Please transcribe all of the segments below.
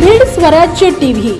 स्वराज्य टीव्ही.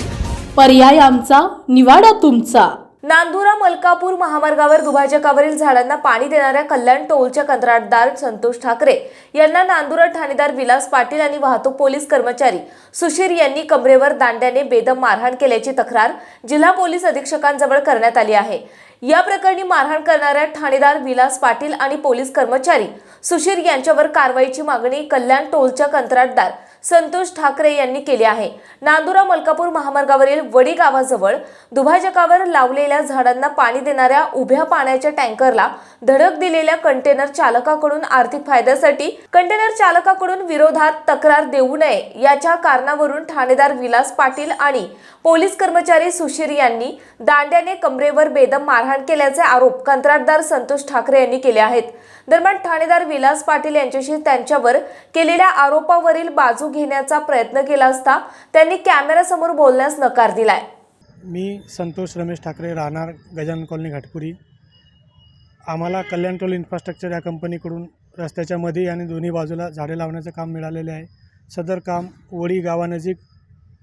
पर्याय आमचा निवाडा तुमचा. नांदुरा मलकापूर महामार्गावर दुभाजकावरील झाडांना पाणी देणाऱ्या कल्याण टोलच्या कंत्राटदार संतोष ठाकरे यांना नांदुरा ठाणेदार विलास पाटील आणि वाहतूक पोलीस कर्मचारी सुशीर यांनी कमरेवर दांड्याने बेदम मारहाण केल्याची तक्रार जिल्हा पोलीस अधीक्षकांजवळ करण्यात आली आहे. या प्रकरणी मारहाण करणाऱ्या ठाणेदार विलास पाटील आणि पोलीस कर्मचारी सुशीर यांच्यावर कारवाईची मागणी कल्याण टोलच्या कंत्राटदार संतोष ठाकरे यांनी केली आहे. नांदुरा मलकापूर महामार्गावरील वडी गावाजवळ दुभाजकावर लावलेल्या झाडांना पाणी देणाऱ्या उभ्या पाण्याच्या टँकरला धडक दिलेल्या कंटेनर चालकाकडून आर्थिक फायद्यासाठी कंटेनर चालकाकडून विरोधात तक्रार देऊ नये याच्या कारणावरून ठाणेदार विलास पाटील आणि पोलीस कर्मचारी सुशीर यांनी दांड्याने कमरेवर बेदम मारहाण केल्याचे आरोप कंत्राटदार संतोष ठाकरे यांनी केले आहेत. दरम्यान ठाणेदार विलास पाटील यांच्याशी त्यांच्यावर केलेल्या आरोपावरील बाजू घेण्याचा प्रयत्न केला असता त्यांनी कॅमेऱ्यासमोर बोलण्यास नकार दिलाय. मी संतोष रमेश ठाकरे राहणार गजानन कॉलनी घाटपुरी. आम्हाला कल्याण टोल इन्फ्रास्ट्रक्चर या कंपनीकडून रस्त्याच्या मध्ये आणि दोन्ही बाजूला झाडे लावण्याचं काम मिळालेले आहे. सदर काम वडी गावानजीक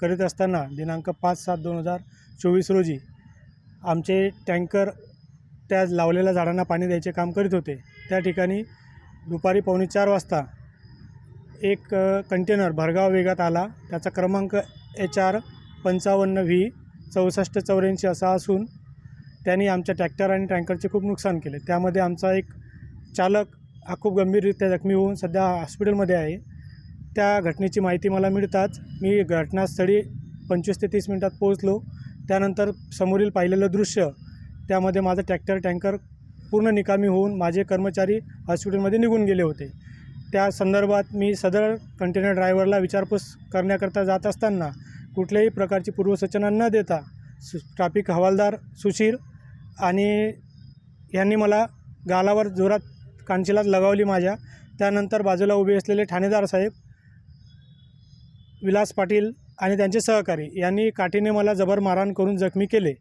करीत असताना दिनांक पाच सात दोन हजार चोवीस रोजी आमचे टँकर त्या लावलेल्या झाडांना पाणी द्यायचे काम करीत होते. त्या ठिकाणी दुपारी पावणे चार वाजता एक कंटेनर भरगाव वेगात आला. त्याचा क्रमांक एच आर पंचावन्न व्ही चौसष्ट चौऱ्याऐंशी असा असून त्यांनी आमच्या ट्रॅक्टर आणि टँकरचे खूप नुकसान केले. त्यामध्ये आमचा एक चालक हा खूप गंभीररित्या जखमी होऊन सध्या हॉस्पिटलमध्ये आहे. त्या घटनेची माहिती मला मिळताच मी घटनास्थळी पंचवीस ते तीस मिनटात पोहोचलो. त्यानंतर समोरील पाहिलेलं दृश्य त्यामध्ये माझं ट्रॅक्टर टँकर पूर्ण निकामी होऊन माझे कर्मचारी हॉस्पिटलमध्ये निघून गेले होते. त्या संदर्भात मी सदर कंटेनर ड्रायव्हरला विचारपूस करण्याकरता जात असताना कुठल्याही प्रकारची पूर्वसूचना न देता सु ट्राफिक हवालदार सुशीर आणि यांनी मला गालावर जोरात कांचिलात लगावली माझ्या. त्यानंतर बाजूला उभे असलेले ठाणेदार साहेब विलास पाटील आणि त्यांचे सहकारी यांनी काठीने मला जबर मारहाण करून जखमी केले.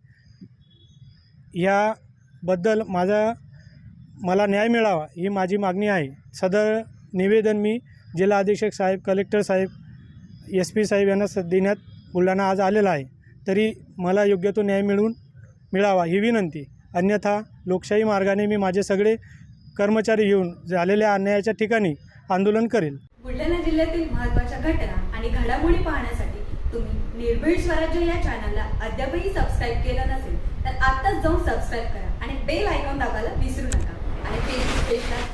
ह्याबद्दल माझा मला न्याय मिळावा ही माझी मागणी आहे. सदर निवेदन मी जिल्हा अधीक्षक साहेब कलेक्टर साहेब एस पी साहेब यांना स देण्यात बुलढाणा आज आलेला आहे. तरी मला योग्य तो न्याय मिळून मिळावा ही विनंती. अन्यथा लोकशाही मार्गाने मी माझे सगळे कर्मचारी घेऊन झालेल्या अन्यायाच्या ठिकाणी आंदोलन करेल. बुलढाणा जिल्ह्यातील महत्त्वाच्या घटना आणि घडामोडी पाहण्यासाठी तुम्ही निर्भीड स्वराज्य या चॅनलला अद्यापही सबस्क्राईब केलं नसेल तर आत्ताच जाऊन सबस्क्राईब करा आणि बेल आयकॉन दाबायला विसरू नका. आणि फेसबुक पेजला